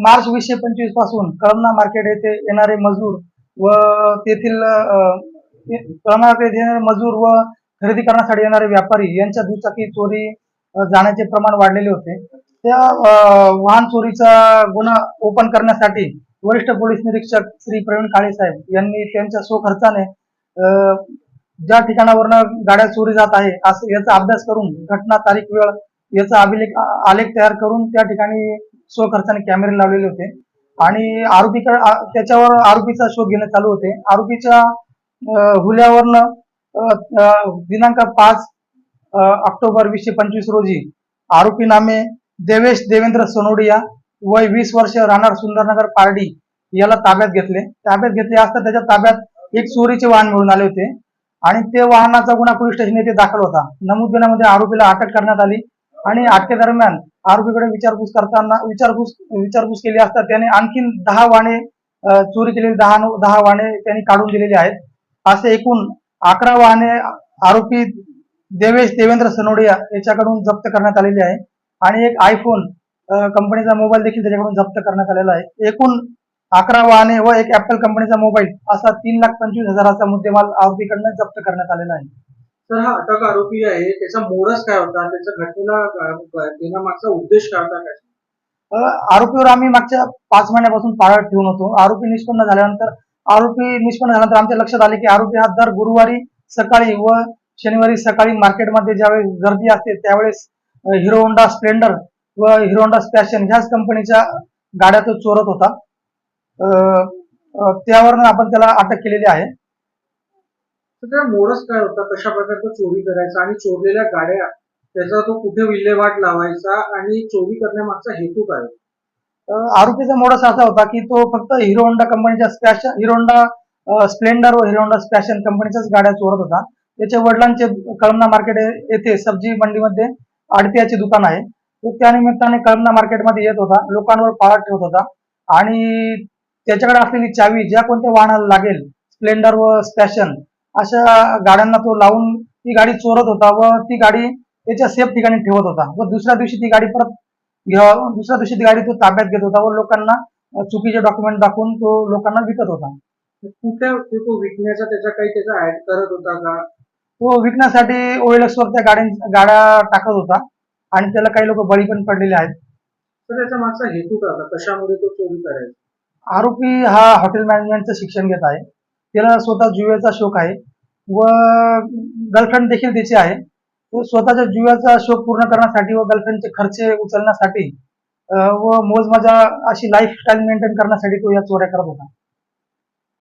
मार्च वीसशे पंचवीसपासून कळमना मार्केट येथे येणारे मजूर व तेथील कळमना मार्केट येणारे मजूर व खरेदी करण्यासाठी येणारे व्यापारी यांच्या दुचाकी चोरी जाण्याचे प्रमाण वाढलेले होते. त्या वाहन चोरीचा गुन्हा ओपन करण्यासाठी वरिष्ठ पोलीस निरीक्षक श्री प्रवीण काळे साहेब यांनी त्यांच्या स्वखर्चाने ज्या ठिकाणावरनं गाड्या चोरी जात आहे असं याचा अभ्यास करून घटना तारीख वेळ याचा अभिलेख आलेख तयार करून त्या ठिकाणी स्वखर्चाने कॅमेरे लावलेले होते. आणि आरोपीकडे त्याच्यावर आरोपीचा शोध घेणे चालू होते. आरोपीच्या हुल्यावरनं दिनांक पाच ऑक्टोबर वीसशे पंचवीस रोजी आरोपी नामे देवेश देवेंद्र सोनोडिया वय वीस वर्ष राहणार सुंदरनगर पारडी याला ताब्यात घेतले. ताब्यात घेतले असता त्याच्या ताब्यात एक चोरीचे वाहन मिळून आले होते. आणि ते वाहनाचा गुन्हा पोलीस स्टेशन येथे दाखल होता. नमूद गुन्ह्यामध्ये आरोपीला अटक करण्यात आली. आणि अटकेदरम्यान आरोपीकडे विचारपूस करताना विचारपूस विचारपूस केली असता त्याने आणखीन दहा वाहने चोरी केलेली दहा दहा वाहने त्यांनी काढून दिलेली आहेत. असे एकूण अकरा वाहने आरोपी देवेश देवेंद्र सनोडिया याच्याकडून जप्त करण्यात आलेली आहे. आणि एक आयफोन कंपनीचा मोबाईल देखील त्याच्याकडून जप्त करण्यात आलेला आहे. एकूण अकरा वाहने व एक ऍपल कंपनीचा मोबाईल असा तीन लाख पंचवीस हजाराचा मुद्देमाल आरोपीकडनं जप्त करण्यात आलेला आहे. तर हा अटक आरोपी आहे त्याचा मोरस काय होता त्याच्या घटनेला देण्यामागचा उद्देश काय होता काय? आरोपीवर आम्ही मागच्या पाच महिन्यापासून पाळत ठेवून होतो. आरोपी निष्पन्न झाल्यानंतर आरोपी निष्पन्न झाल्यानंतर आमच्या लक्षात आले की आरोपी हा दर गुरुवारी सकाळी व शनिवारी सकाळी मार्केटमध्ये ज्यावेळेस गर्दी असते त्यावेळेस हिरो होंडा स्प्लेंडर व हिरो होंडा स्पॅशन ह्याच कंपनीच्या गाड्या तो चोरत होता. त्यावरनं आपण त्याला अटक केलेली आहे. तर त्या मोडस काय होता? कशा प्रकारे तो चोरी करायचा आणि चोरलेल्या गाड्या त्याचा तो कुठे विल्हेवाट लावायचा आणि चोरी करण्यामागचा हेतू काय आरोपीचा मोडस असा होता की तो फक्त हिरो होंडा कंपनीच्या स्पॅशन हिरो होंडा स्प्लेंडर व हिरो होंडा स्पॅशन कंपनीच्याच गाड्या चोरत होता. त्याच्या वडिलांचे कळमना मार्केट येथे सब्जी मंडीमध्ये आडत्याचे दुकान आहे. तो त्या निमित्ताने कळमना मार्केटमध्ये येत होता लोकांवर पाळत ठेवत होता. आणि त्याच्याकडे असलेली चावी ज्या कोणत्या वाहनाला लागेल स्प्लेंडर व स्पॅशन अशा गाड्यांना तो लावून ती गाडी चोरत होता व ती गाडी त्याच्या सेफ ठिकाणी ठेवत होता. व दुसऱ्या दिवशी ती गाडी परत दुसऱ्या दिवशी ती गाडी तो ताब्यात घेत होता व लोकांना चुकीचे डॉक्युमेंट दाखवून तो लोकांना विकत होता. कुठे ते विकण्याचा? त्याचा काही त्याचा ऍड करत होता का? तो विकण्यासाठी OLX वर त्या गाड्या गाड्या टाकत होता आणि त्याला काही लोक बळी पण पडलेले आहेत. तर त्याचा मागचा हेतू काय होता? कशामुळे तो चोरी करायचा? आरोपी हा हॉटेल मॅनेजमेंटचं शिक्षण घेत आहे. त्याला स्वतः जुव्याचा शौक आहे. व गर्लफ्रेंड देखील तिची आहे. तो स्वतःच्या जुव्याचा शौक पूर्ण करण्यासाठी व गर्लफ्रेंडचे खर्च उचलण्यासाठी व मोजमाजा अशी लाईफस्टाईल मेंटेन करण्यासाठी तो या चोऱ्या करत होता.